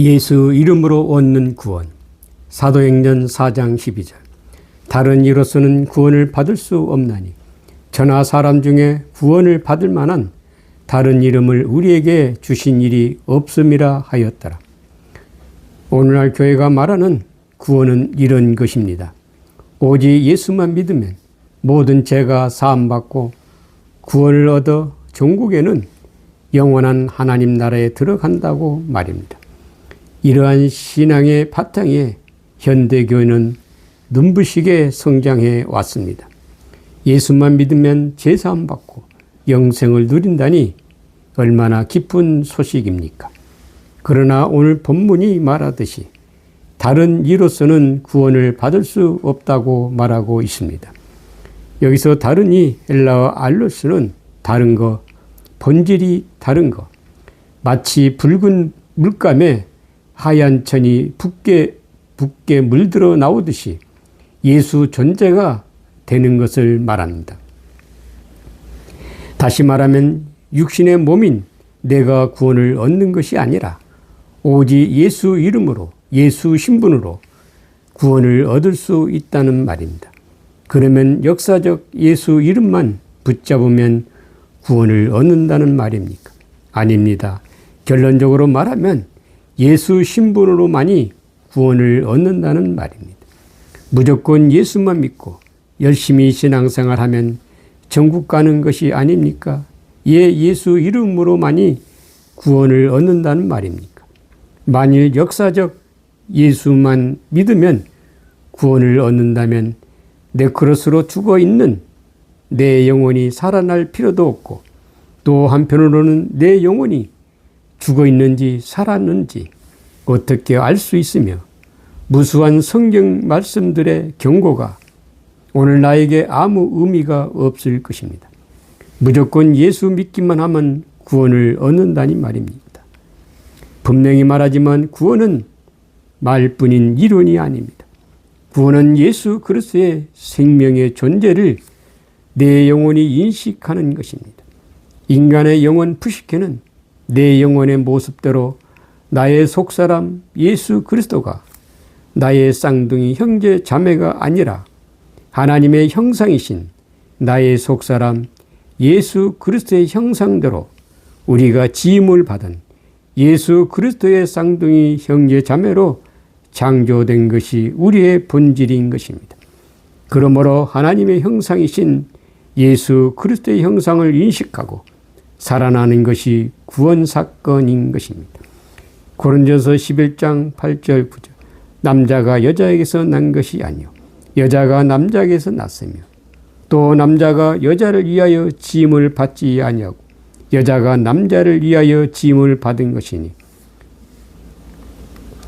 예수 이름으로 얻는 구원. 사도행전 4장 12절. 다른 이로서는 구원을 받을 수 없나니 전하 사람 중에 구원을 받을 만한 다른 이름을 우리에게 주신 일이 없음이라 하였더라. 오늘날 교회가 말하는 구원은 이런 것입니다. 오직 예수만 믿으면 모든 죄가 사함받고 구원을 얻어 종국에는 영원한 하나님 나라에 들어간다고 말입니다. 이러한 신앙의 바탕에 현대교회는 눈부시게 성장해 왔습니다. 예수만 믿으면 제사함 받고 영생을 누린다니 얼마나 기쁜 소식입니까? 그러나 오늘 본문이 말하듯이 다른 이로서는 구원을 받을 수 없다고 말하고 있습니다. 여기서 다른 이 헬라어 알로스는 다른 거, 본질이 다른 거, 마치 붉은 물감에 하얀 천이 붓게 붓게 물들어 나오듯이 예수 존재가 되는 것을 말합니다. 다시 말하면 육신의 몸인 내가 구원을 얻는 것이 아니라 오직 예수 이름으로 예수 신분으로 구원을 얻을 수 있다는 말입니다. 그러면 역사적 예수 이름만 붙잡으면 구원을 얻는다는 말입니까? 아닙니다. 결론적으로 말하면 예수 신분으로만이 구원을 얻는다는 말입니다. 무조건 예수만 믿고 열심히 신앙생활하면 천국 가는 것이 아닙니까? 예, 예수 이름으로만이 구원을 얻는다는 말입니까? 만일 역사적 예수만 믿으면 구원을 얻는다면 네크로스로 죽어 있는 내 영혼이 살아날 필요도 없고 또 한편으로는 내 영혼이 죽어 있는지 살았는지 어떻게 알 수 있으며 무수한 성경 말씀들의 경고가 오늘 나에게 아무 의미가 없을 것입니다. 무조건 예수 믿기만 하면 구원을 얻는다니 말입니다. 분명히 말하지만 구원은 말뿐인 이론이 아닙니다. 구원은 예수 그리스도의 생명의 존재를 내 영혼이 인식하는 것입니다. 인간의 영혼 푸시케는 내 영혼의 모습대로 나의 속사람 예수 그리스도가 나의 쌍둥이 형제 자매가 아니라 하나님의 형상이신 나의 속사람 예수 그리스도의 형상대로 우리가 지임을 받은 예수 그리스도의 쌍둥이 형제 자매로 창조된 것이 우리의 본질인 것입니다. 그러므로 하나님의 형상이신 예수 그리스도의 형상을 인식하고 살아나는 것이 구원 사건인 것입니다. 고린도서 11장 8절 9절 남자가 여자에게서 난 것이 아니요 여자가 남자에게서 났으며 또 남자가 여자를 위하여 짐을 받지 아니하고 여자가 남자를 위하여 짐을 받은 것이니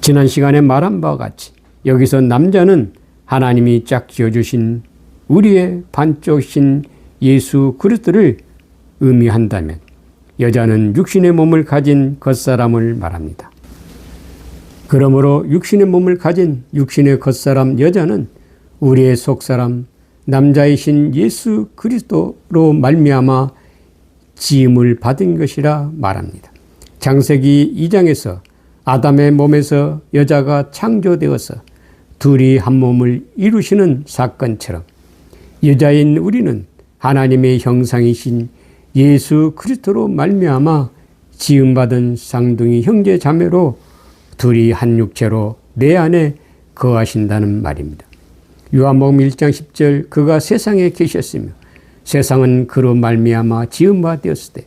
지난 시간에 말한 바와 같이 여기서 남자는 하나님이 짝 지어 주신 우리의 반쪽신 예수 그리스도를 의미한다면 여자는 육신의 몸을 가진 겉사람을 말합니다. 그러므로 육신의 몸을 가진 육신의 겉사람 여자는 우리의 속사람 남자이신 예수 그리스도로 말미암아 지음을 받은 것이라 말합니다. 장세기 2장에서 아담의 몸에서 여자가 창조되어서 둘이 한 몸을 이루시는 사건처럼 여자인 우리는 하나님의 형상이신 예수 그리스도로 말미암아 지음받은 쌍둥이 형제 자매로 둘이 한 육체로 내 안에 거하신다는 말입니다. 요한복음 1장 10절 그가 세상에 계셨으며 세상은 그로 말미암아 때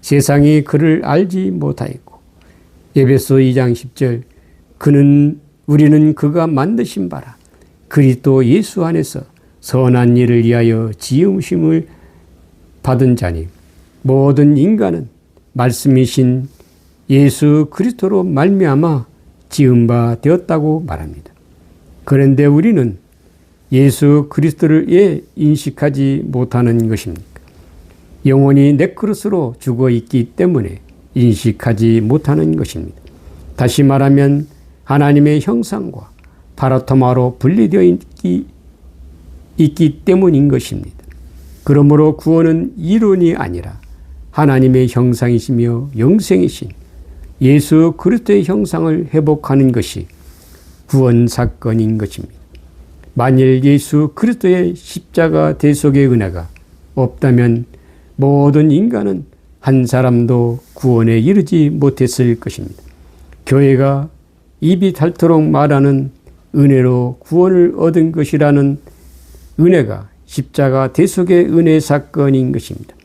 세상이 그를 알지 못하였고 예배소 2장 10절 그는 우리는 그가 만드신 바라 그리스도 예수 안에서 선한 일을 위하여 지음심을 받은 자니 모든 인간은 말씀이신 예수 그리스도로 말미암아 지은 바 되었다고 말합니다. 그런데 우리는 예수 그리스도를 예 인식하지 못하는 것입니까? 영혼이 네크로스로 죽어 있기 때문에 인식하지 못하는 것입니다. 다시 말하면 하나님의 형상과 파라토마로 분리되어 있기, 있기 때문인 것입니다. 그러므로 구원은 이론이 아니라 하나님의 형상이시며 영생이신 예수 그리스도의 형상을 회복하는 것이 구원 사건인 것입니다. 만일 예수 그리스도의 십자가 대속의 은혜가 없다면 모든 인간은 한 사람도 구원에 이르지 못했을 것입니다. 교회가 입이 닳도록 말하는 은혜로 구원을 얻은 것이라는 은혜가 십자가 대속의 은혜 사건인 것입니다.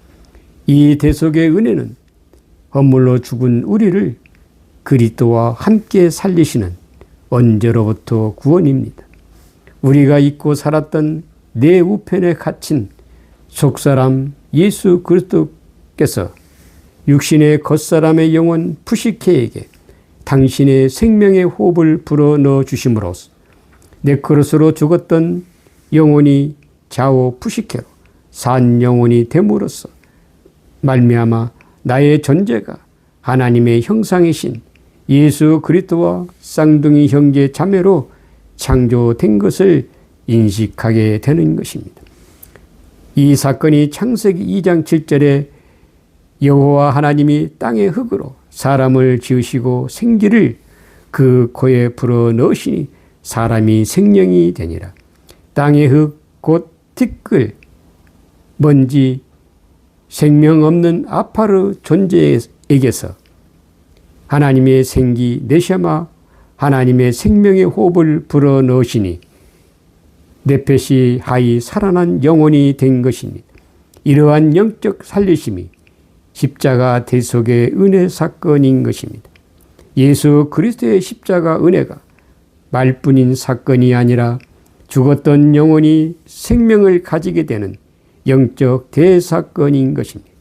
이 대속의 은혜는 허물로 죽은 우리를 그리스도와 함께 살리시는 언제로부터 구원입니다. 우리가 잊고 살았던 내 우편에 갇힌 속사람 예수 그리스도께서 육신의 겉사람의 영혼 푸시케에게 당신의 생명의 호흡을 불어 넣어 주심으로써 네크로스로 죽었던 영혼이 좌우 푸시케로 산 영혼이 됨으로써 말미암아 나의 존재가 하나님의 형상이신 예수 그리스도와 쌍둥이 형제 자매로 창조된 것을 인식하게 되는 것입니다. 이 사건이 창세기 2장 7절에 여호와 하나님이 땅의 흙으로 사람을 지으시고 생기를 그 코에 불어 넣으시니 사람이 생명이 되니라. 땅의 흙 곧 티끌 먼지 생명 없는 아파르 존재에게서 하나님의 생기 네샤마 하나님의 생명의 호흡을 불어 넣으시니 네펫이 하이 살아난 영혼이 된 것입니다. 이러한 영적 살리심이 십자가 대속의 은혜 사건인 것입니다. 예수 그리스도의 십자가 은혜가 말뿐인 사건이 아니라 죽었던 영혼이 생명을 가지게 되는 영적 대사건인 것입니다.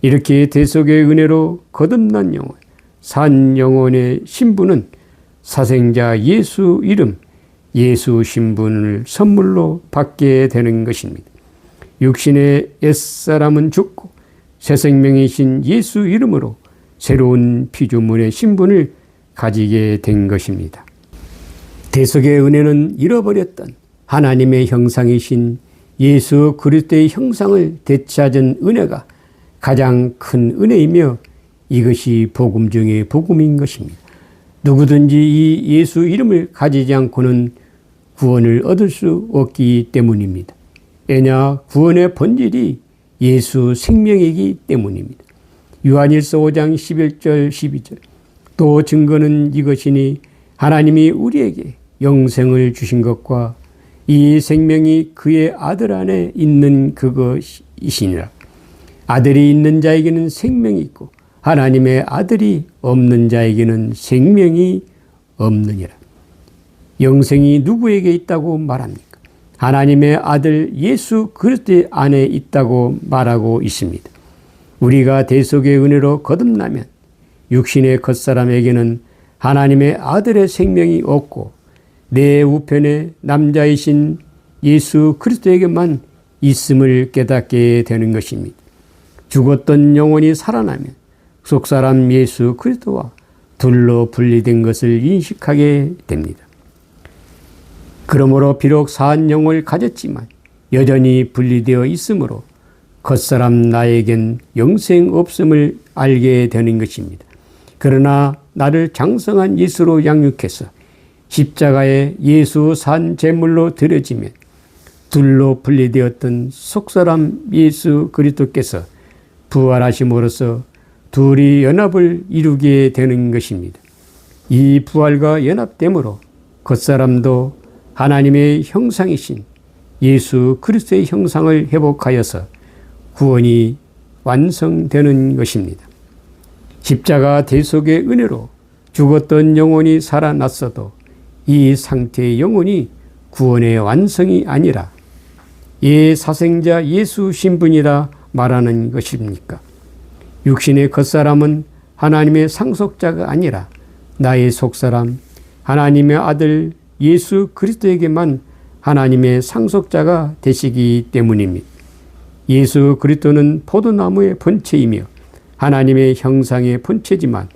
이렇게 대속의 은혜로 거듭난 영혼, 산 영혼의 신분은 사생자 예수 이름, 예수 신분을 선물로 받게 되는 것입니다. 육신의 옛사람은 죽고 새 생명이신 예수 이름으로 새로운 피조물의 신분을 가지게 된 것입니다. 대속의 은혜는 잃어버렸던 하나님의 형상이신 예수 그리스도의 형상을 되찾은 은혜가 가장 큰 은혜이며 이것이 복음 중의 복음인 것입니다. 누구든지 이 예수 이름을 가지지 않고는 구원을 얻을 수 없기 때문입니다. 왜냐 구원의 본질이 예수 생명이기 때문입니다. 요한일서 5장 11절 12절 또 증거는 이것이니 하나님이 우리에게 영생을 주신 것과 이 생명이 그의 아들 안에 있는 그것이시니라. 아들이 있는 자에게는 생명이 있고 하나님의 아들이 없는 자에게는 생명이 없느니라. 영생이 누구에게 있다고 말합니까? 하나님의 아들 예수 그리스도 안에 있다고 말하고 있습니다. 우리가 대속의 은혜로 거듭나면 육신의 겉사람에게는 하나님의 아들의 생명이 없고 내 우편에 남자이신 예수 그리스도에게만 있음을 깨닫게 되는 것입니다. 죽었던 영혼이 살아나면 속사람 예수 그리스도와 둘로 분리된 것을 인식하게 됩니다. 그러므로 비록 사한 영을 가졌지만 여전히 분리되어 있으므로 겉사람 나에겐 영생 없음을 알게 되는 것입니다. 그러나 나를 장성한 예수로 양육해서 십자가에 예수 산 제물로 드려지면 둘로 분리되었던 속사람 예수 그리스도께서 부활하심으로써 둘이 연합을 이루게 되는 것입니다. 이 부활과 연합됨으로 겉사람도 하나님의 형상이신 예수 그리스도의 형상을 회복하여서 구원이 완성되는 것입니다. 십자가 대속의 은혜로 죽었던 영혼이 살아났어도 이 상태의 영혼이 구원의 완성이 아니라 예 사생자 예수 신분이라 말하는 것입니까? 육신의 겉사람은 하나님의 상속자가 아니라 나의 속사람 하나님의 아들 예수 그리스도에게만 하나님의 상속자가 되시기 때문입니다. 예수 그리스도는 포도나무의 본체이며 하나님의 형상의 본체지만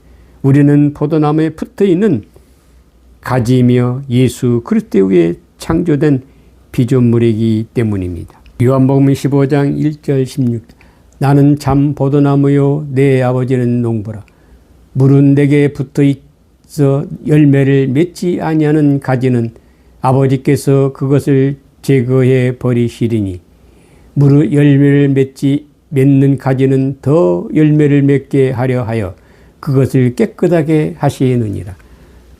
우리는 포도나무에 붙어 있는 가지며 예수 그리스도 위에 창조된 피조물이기 때문입니다. 요한복음 15장 1절 16절 나는 참 포도나무요 내 아버지는 농부라 물은 내게 붙어 있어 열매를 맺지 아니하는 가지는 아버지께서 그것을 제거해 버리시리니 무릇 열매를 맺지 맺는 가지는 더 열매를 맺게 하려 하여 그것을 깨끗하게 하시느니라.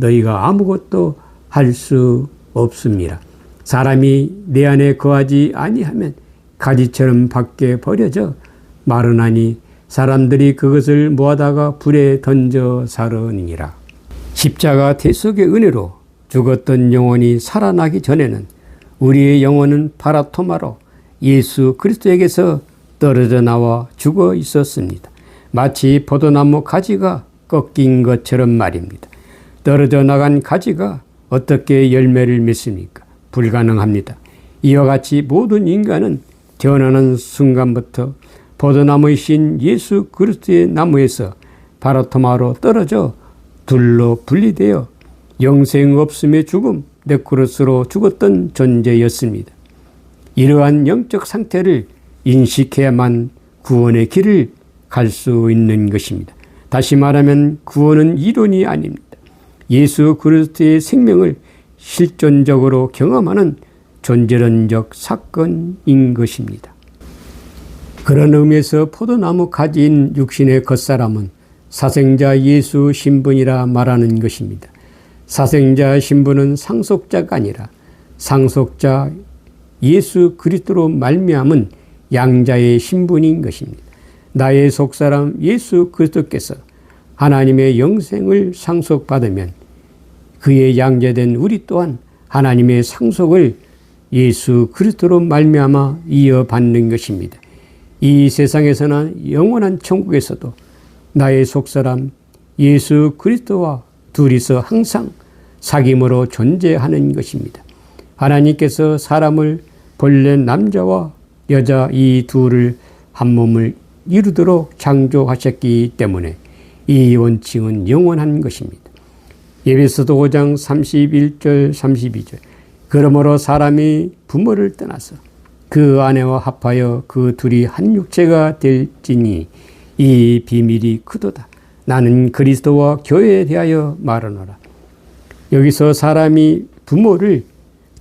너희가 아무것도 할 수 없습니다. 사람이 내 안에 거하지 아니하면 가지처럼 밖에 버려져 마르나니 사람들이 그것을 모아다가 불에 던져 사르니라. 십자가 대속의 은혜로 죽었던 영혼이 살아나기 전에는 우리의 영혼은 파라토마로 예수 그리스도에게서 떨어져 나와 죽어 있었습니다. 마치 포도나무 가지가 꺾인 것처럼 말입니다. 떨어져 나간 가지가 어떻게 열매를 맺습니까? 불가능합니다. 이와 같이 모든 인간은 태어나는 순간부터 포도나무의 신 예수 그리스도의 나무에서 바라토마로 떨어져 둘로 분리되어 영생 없음의 죽음, 네크로스로 죽었던 존재였습니다. 이러한 영적 상태를 인식해야만 구원의 길을 갈 수 있는 것입니다. 다시 말하면 구원은 이론이 아닙니다. 예수 그리스도의 생명을 실존적으로 경험하는 존재론적 사건인 것입니다. 그런 의미에서 포도나무 가지인 육신의 겉사람은 사생자 예수 신분이라 말하는 것입니다. 사생자 신분은 상속자가 아니라 상속자 예수 그리스도로 말미암은 양자의 신분인 것입니다. 나의 속사람 예수 그리스도께서 하나님의 영생을 상속받으면 그의 양자된 우리 또한 하나님의 상속을 예수 그리스도로 말미암아 이어받는 것입니다. 이 세상에서나 영원한 천국에서도 나의 속사람 예수 그리스도와 둘이서 항상 사귐으로 존재하는 것입니다. 하나님께서 사람을 본래 남자와 여자 이 둘을 한 몸을 이루도록 창조하셨기 때문에 이 원칙은 영원한 것입니다. 예배서도 5장 31절 32절 그러므로 사람이 부모를 떠나서 그 아내와 합하여 그 둘이 한 육체가 될지니 이 비밀이 크도다. 나는 그리스도와 교회에 대하여 말하노라. 여기서 사람이 부모를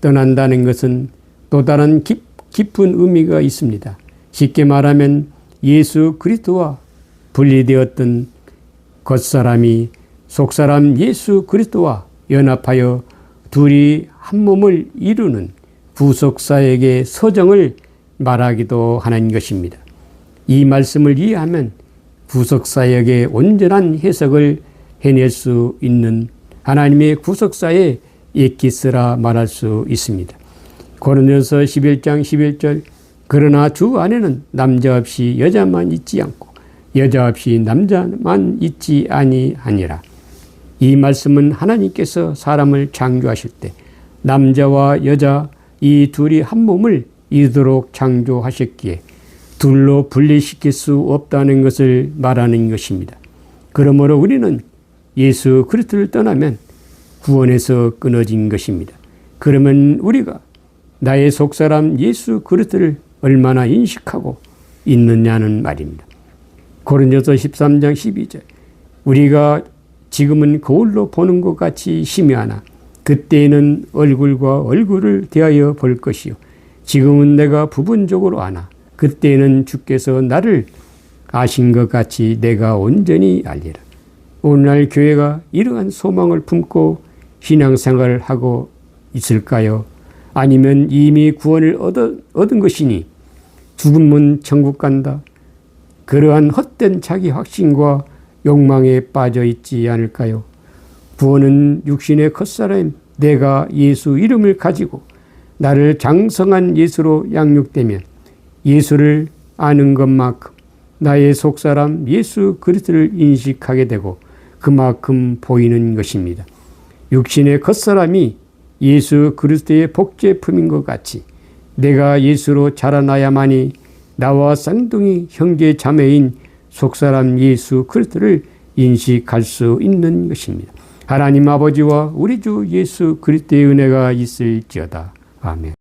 떠난다는 것은 또 다른 깊, 깊은 의미가 있습니다. 쉽게 말하면 예수 그리스도와 분리되었던 겉사람이 속사람 예수 그리스도와 연합하여 둘이 한 몸을 이루는 구속사에게 서정을 말하기도 하는 것입니다. 이 말씀을 이해하면 구속사역의 온전한 해석을 해낼 수 있는 하나님의 구속사의 에키스라 말할 수 있습니다. 고린도서 11장 11절 그러나 주 안에는 남자 없이 여자만 있지 않고 여자 없이 남자만 있지 아니하니라. 이 말씀은 하나님께서 사람을 창조하실 때 남자와 여자 이 둘이 한 몸을 이도록 창조하셨기에 둘로 분리시킬 수 없다는 것을 말하는 것입니다. 그러므로 우리는 예수 그리스도를 떠나면 구원에서 끊어진 것입니다. 그러면 우리가 나의 속사람 예수 그리스도를 얼마나 인식하고 있느냐는 말입니다. 고린도서 13장 12절 우리가 지금은 거울로 보는 것 같이 심야하나 그때에는 얼굴과 얼굴을 대하여 볼 것이요 지금은 내가 부분적으로 아나 그때에는 주께서 나를 아신 것 같이 내가 온전히 알리라. 오늘날 교회가 이러한 소망을 품고 신앙생활을 하고 있을까요? 아니면 이미 구원을 얻어, 얻은 것이니 죽으면 천국 간다. 그러한 헛된 자기 확신과 욕망에 빠져 있지 않을까요? 구원은 육신의 겉사람 내가 예수 이름을 가지고 나를 장성한 예수로 양육되면 예수를 아는 것만큼 나의 속사람 예수 그리스도를 인식하게 되고 그만큼 보이는 것입니다. 육신의 겉사람이 예수 그리스도의 복제품인 것 같이 내가 예수로 자라나야만이 나와 쌍둥이 형제 자매인 속사람 예수 그리스도를 인식할 수 있는 것입니다. 하나님 아버지와 우리 주 예수 그리스도의 은혜가 있을지어다. 아멘.